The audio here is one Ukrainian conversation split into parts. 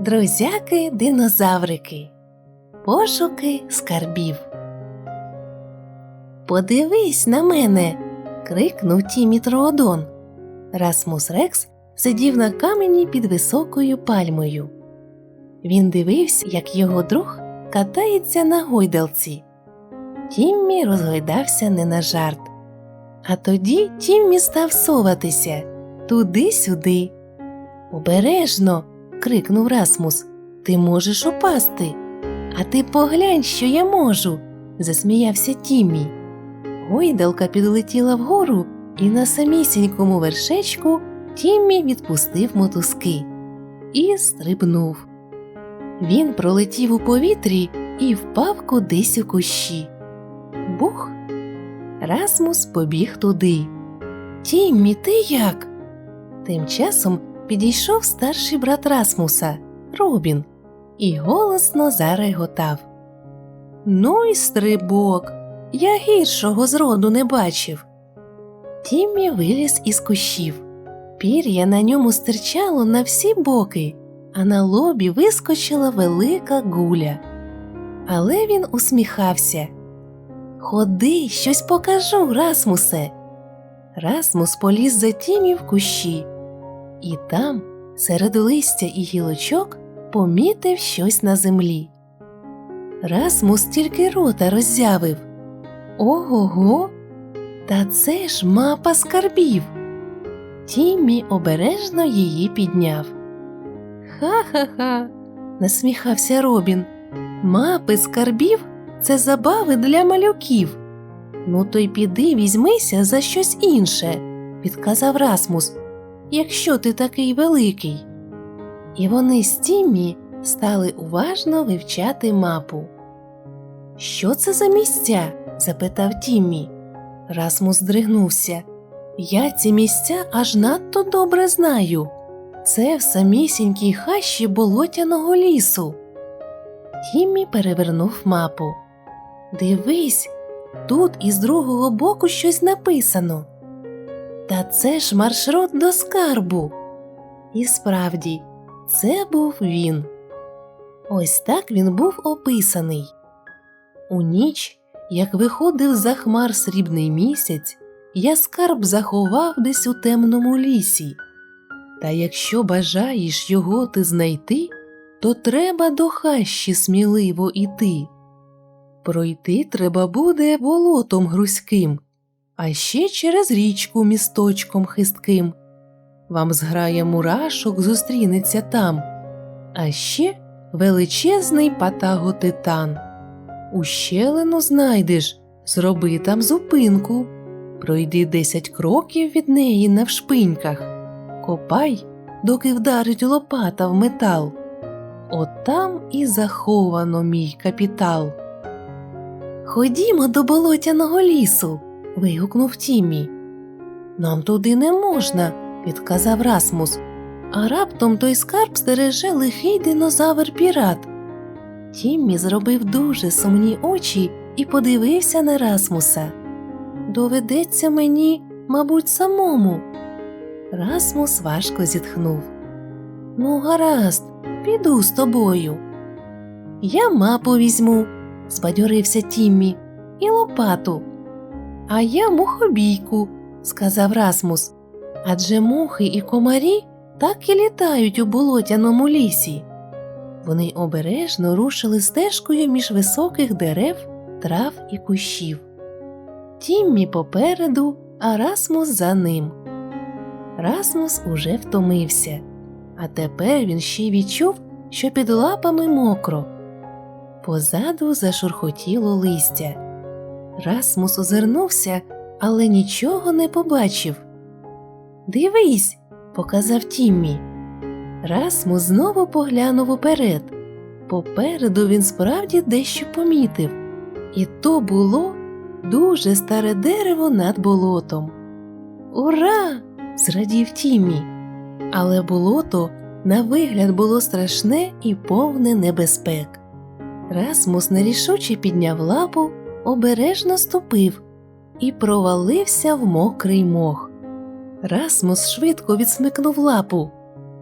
Друзяки динозаврики. Пошуки скарбів. Подивись на мене. крикнув Тімі Троодон. Расмус Рекс сидів на камені під високою пальмою. Він дивився, як його друг катається на гойдалці. Тіммі розгойдався не на жарт. А тоді Тіммі став соватися туди-сюди. Обережно. Крикнув Расмус. Ти можеш упасти. А ти поглянь, що я можу. засміявся Тіммі. Гойдалка підлетіла вгору, і на самісінькому вершечку Тіммі відпустив мотузки і стрибнув. Він пролетів у повітрі і впав кудись у кущі. Бух! Расмус побіг туди. Тіммі, ти як? Тим часом підійшов старший брат Расмуса, Робін, і голосно зареготав. Ну й стрибок, я гіршого зроду не бачив. Тіммі виліз із кущів. Пір'я на ньому стирчало на всі боки, а на лобі вискочила велика гуля. Але він усміхався. Ходи, щось покажу, Расмусе. Расмус поліз за Тімі в кущі, і там, серед листя і гілочок, помітив щось на землі. Расмус тільки рота роззявив. Ого-го, та це ж мапа скарбів. Тіммі обережно її підняв. Ха-ха-ха, насміхався Робін. Мапи скарбів це забави для малюків. Ну, то й піди візьмися за щось інше, відказав Расмус, якщо ти такий великий. І вони з Тіммі стали уважно вивчати мапу. Що це за місця? запитав Тіммі. Расмус здригнувся. Я ці місця аж надто добре знаю. Це в самісінькій хащі болотяного лісу. Тіммі перевернув мапу. Дивись, тут із другого боку щось написано. Та це ж маршрут до скарбу. І справді, це був він. Ось так він був описаний. У ніч, як виходив за хмар срібний місяць, я скарб заховав десь у темному лісі. Та якщо бажаєш його ти знайти, то треба до хащі сміливо іти. Пройти треба буде болотом грузьким, а ще через річку місточком хистким. Вам зграє мурашок зустрінеться там, а ще величезний патаготитан. Ущелину знайдеш, зроби там зупинку, пройди десять кроків від неї навшпиньках, копай, доки вдарить лопата в метал. От там і заховано мій капітал. Ходімо до болотяного лісу. Вигукнув Тіммі. Нам туди не можна, відказав Расмус, а раптом той скарб стереже лихий динозавр пірат. Тіммі зробив дуже сумні очі і подивився на Расмуса. Доведеться мені, мабуть, самому. Расмус важко зітхнув. Ну, гаразд, піду з тобою. Я мапу візьму, збадьорився Тіммі, і лопату. А я мухобійку, сказав Расмус. Адже мухи і комарі так і літають у болотяному лісі. Вони обережно рушили стежкою між високих дерев, трав і кущів. Тіммі попереду, а Расмус за ним. Расмус уже втомився, а тепер він ще відчув, що під лапами мокро. Позаду зашурхотіло листя. Расмус озирнувся, але нічого не побачив. Дивись, показав Тіммі. Расмус знову поглянув уперед. Попереду він справді дещо помітив, і то було дуже старе дерево над болотом. Ура! зрадів Тіммі. Але болото на вигляд було страшне і повне небезпек. Расмус нерішуче підняв лапу, обережно ступив і провалився в мокрий мох. Расмус швидко відсмикнув лапу.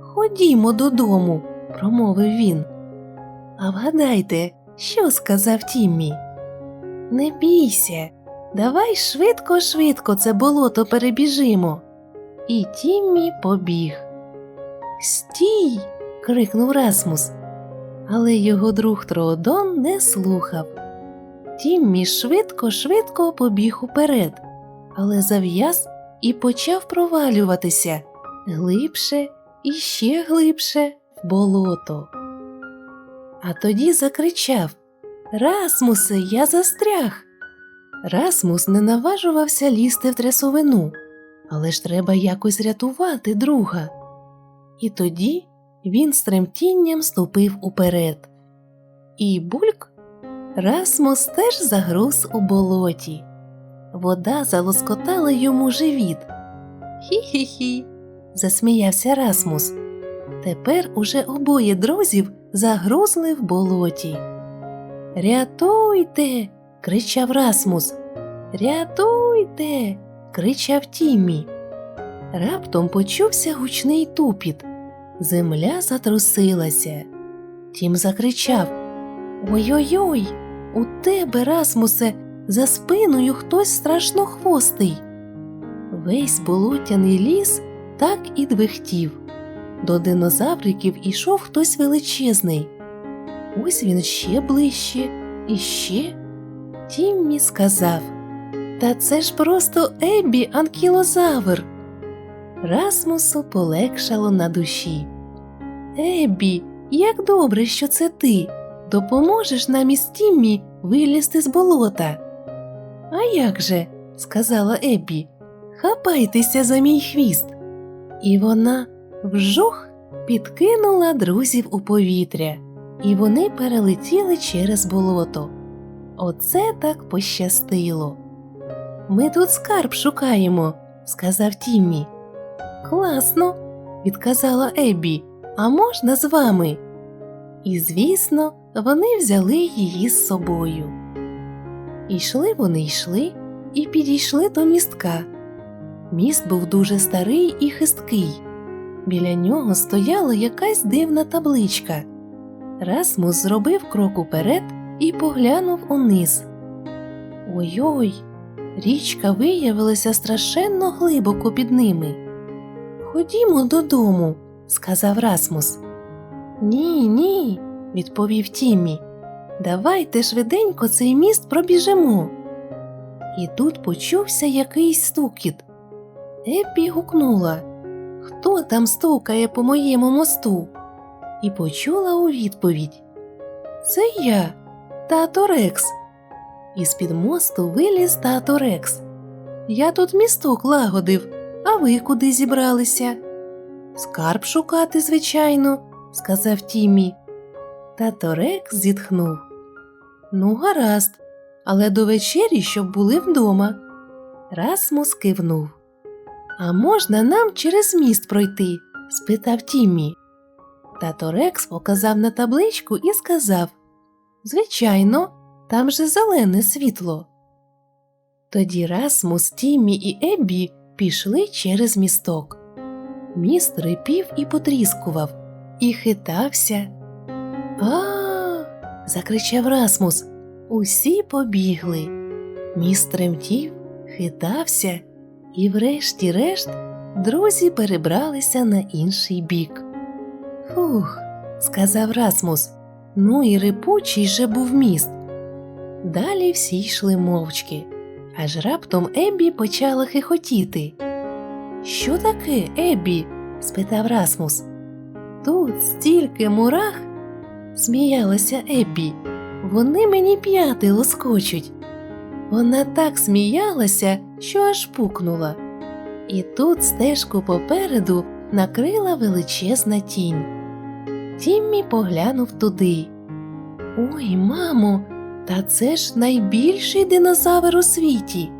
Ходімо додому, промовив він. А вгадайте, що сказав Тіммі? Не бійся, давай швидко-швидко це болото перебіжимо. І Тіммі побіг. Стій. крикнув Расмус. Але його друг Троодон не слухав. Тіммі швидко-швидко побіг уперед, але зав'яз і почав провалюватися глибше і ще глибше в болото. А тоді закричав Расмусе, я застряг. Расмус не наважувався лізти в трясовину, але ж треба якось рятувати друга. І тоді він з тремтінням ступив уперед. І бульк Расмус теж загруз у болоті. Вода залоскотала йому живіт. Хі-хі-хі, засміявся Расмус. Тепер уже обоє друзів загрузли в болоті. Рятуйте. кричав Расмус. Рятуйте. кричав Тіммі. Раптом почувся гучний тупіт. Земля затрусилася. Тім закричав Ой-ой-ой, у тебе, Расмусе, за спиною хтось страшнохвостий. Весь болотяний ліс так і двихтів. До динозавриків ішов хтось величезний. Ось він ще ближче і ще. Тіммі сказав Та це ж просто Еббі анкілозавр. Расмусу полегшало на душі. Еббі, як добре, що це ти. Допоможеш нам із Тіммі вилізти з болота. А як же, сказала Еббі, хапайтеся за мій хвіст. І вона вжух підкинула друзів у повітря, і вони перелетіли через болото. Оце так пощастило. Ми тут скарб шукаємо, сказав Тіммі. Класно, відказала Еббі. А можна з вами? І, звісно, вони взяли її з собою. Ішли вони йшли і підійшли до містка. Міст був дуже старий і хисткий. Біля нього стояла якась дивна табличка. Расмус зробив крок уперед і поглянув униз. Ой-ой, річка виявилася страшенно глибоко під ними. Ходімо додому, сказав Расмус. Ні, ні, відповів Тіммі. Давайте швиденько цей міст пробіжимо. І тут почувся якийсь стукіт. Еппі гукнула Хто там стукає по моєму мосту? І почула у відповідь Це я, тато Рекс. Із під мосту виліз тато Рекс. Я тут місток лагодив, а ви куди зібралися? Скарб шукати, звичайно, сказав Тіммі. Тато Рекс зітхнув. Ну, гаразд, але до вечері, щоб були вдома. Расмус кивнув. А можна нам через міст пройти? спитав Тіммі. Тато Рекс показав на табличку і сказав Звичайно, там же зелене світло. Тоді Расмус, Тіммі і Еббі пішли через місток. Міст рипів і потріскував, і хитався. А. закричав Расмус. Усі побігли. Міст тремтів, хитався, і, врешті-решт, друзі перебралися на інший бік. Фух, сказав Расмус. Ну і рипучий же був міст. Далі всі йшли мовчки, аж раптом Еббі почала хихотіти. Що таке, Еббі? спитав Расмус. Тут стільки мурах, сміялася Еббі. Вони мені п'яти лоскочуть. Вона так сміялася, що аж пукнула. І тут стежку попереду накрила величезна тінь. Тіммі поглянув туди. Ой, мамо, та це ж найбільший динозавр у світі.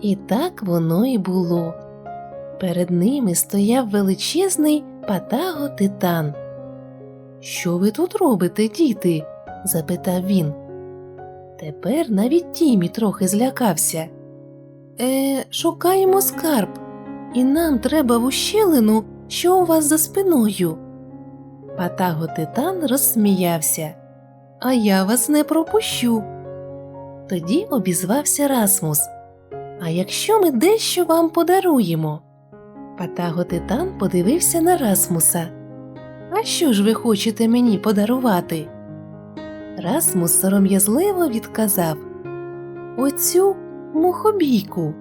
І так воно і було. Перед ними стояв величезний патаго титан. Що ви тут робите, діти? запитав він. Тепер навіть Тімі трохи злякався. Е, шукаємо скарб, і нам треба в ущелину, що у вас за спиною. Патаго Титан розсміявся. А я вас не пропущу. Тоді обізвався Расмус. А якщо ми дещо вам подаруємо? Патаго Титан подивився на Расмуса. А що ж ви хочете мені подарувати? Расмус сором'язливо відказав Оцю мухобійку.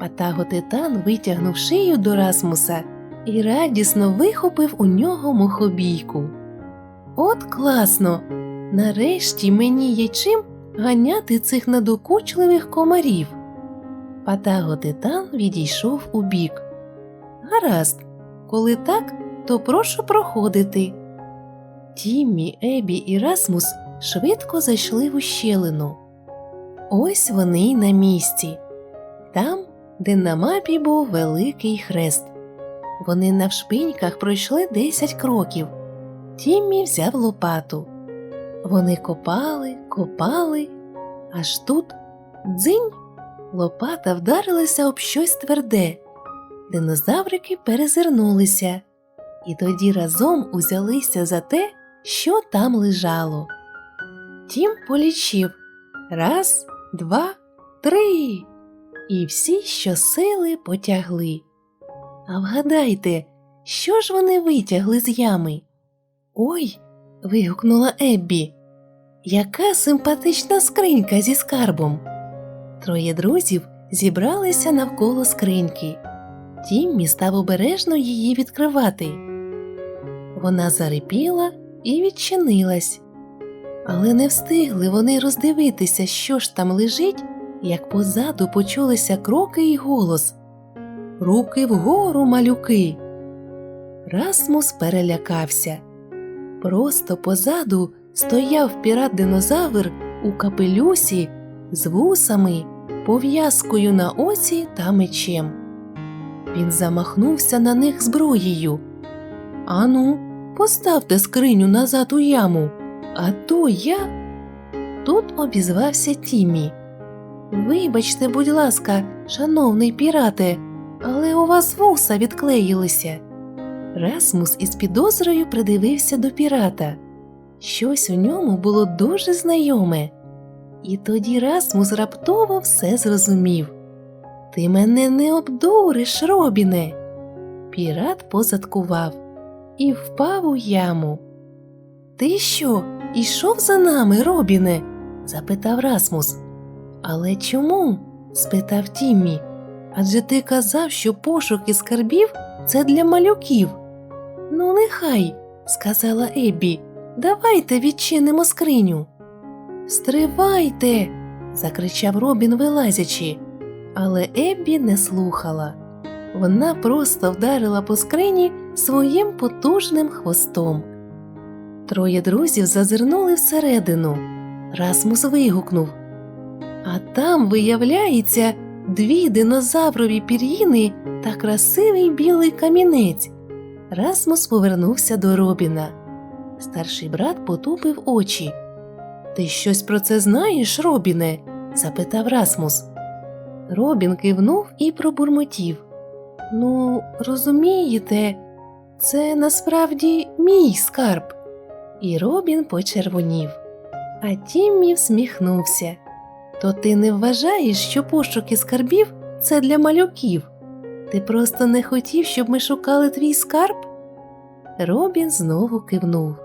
Патаго Титан витягнув шию до Расмуса і радісно вихопив у нього мухобійку. От класно! Нарешті мені є чим ганяти цих надокучливих комарів. Патаго Титан відійшов у бік. Гаразд, коли так, то прошу проходити. Тіммі, Ебі і Расмус швидко зайшли в ущелину. Ось вони й на місці, там, де на мапі був великий хрест. Вони навшпиньках пройшли десять кроків. Тіммі взяв лопату. Вони копали, копали, аж тут дзинь лопата вдарилася об щось тверде. Динозаврики перезирнулися і тоді разом узялися за те, що там лежало. Тім полічив раз, два, три. І всі щосили потягли. А вгадайте, що ж вони витягли з ями? Ой. вигукнула Еббі. Яка симпатична скринька зі скарбом. Троє друзів зібралися навколо скриньки. Тіммі став обережно її відкривати. Вона зарипіла і відчинилась. Але не встигли вони роздивитися, що ж там лежить, як позаду почулися кроки й голос Руки вгору, малюки. Расмус перелякався. Просто позаду стояв пірат динозавр у капелюсі з вусами, пов'язкою на оці та мечем. Він замахнувся на них зброєю. Ану, поставте скриню назад у яму, а то я. Тут обізвався Тімі. Вибачте, будь ласка, шановний пірате, але у вас вуса відклеїлися. Расмус із підозрою придивився до пірата. Щось у ньому було дуже знайоме. І тоді Расмус раптово все зрозумів. Ти мене не обдуриш, Робіне. Пірат позадкував і впав у яму. Ти що, ішов за нами, Робіне? запитав Расмус. Але чому? спитав Тіммі. Адже ти казав, що пошуки скарбів це для малюків. Ну, нехай, сказала Еббі, давайте відчинимо скриню. Стривайте. закричав Робін, вилазячи, але Еббі не слухала. Вона просто вдарила по скрині своїм потужним хвостом. Троє друзів зазирнули всередину. Расмус вигукнув. А там, виявляється, дві динозаврові пір'їни та красивий білий камінець. Расмус повернувся до Робіна. Старший брат потупив очі. Ти щось про це знаєш, Робіне? запитав Расмус. Робін кивнув і пробурмотів. Ну, розумієте, це насправді мій скарб. І Робін почервонів. А Тіммі всміхнувся. То ти не вважаєш, що пошуки скарбів це для малюків? Ти просто не хотів, щоб ми шукали твій скарб? Робін знову кивнув.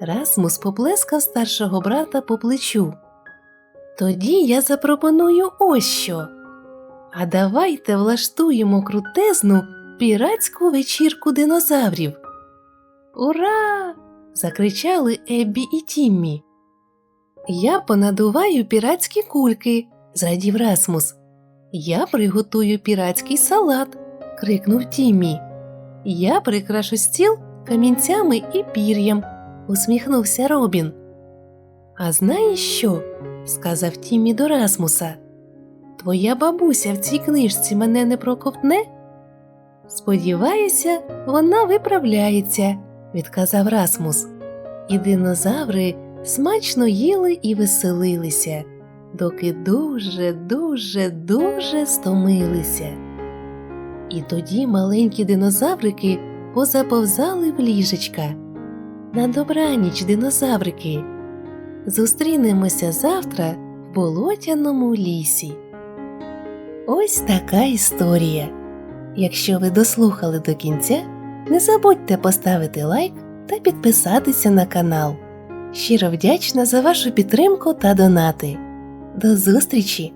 Расмус поплескав старшого брата по плечу. Тоді я запропоную ось що. А давайте влаштуємо крутезну піратську вечірку динозаврів. Ура! закричали Еббі і Тіммі. Я понадуваю піратські кульки, зрадів Расмус. Я приготую піратський салат, крикнув Тіммі. Я прикрашу стіл камінцями і пір'ям, усміхнувся Робін. А знаєш що? сказав Тіммі до Расмуса. Твоя бабуся в цій книжці мене не проковтне? Сподіваюся, вона виправляється, відказав Расмус. І динозаври смачно їли і веселилися, доки дуже, дуже, дуже стомилися. І тоді маленькі динозаврики позаповзали в ліжечка. На добраніч, динозаврики. Зустрінемося завтра в болотяному лісі. Ось така історія. Якщо ви дослухали до кінця, не забудьте поставити лайк та підписатися на канал. Щиро вдячна за вашу підтримку та донати. До зустрічі!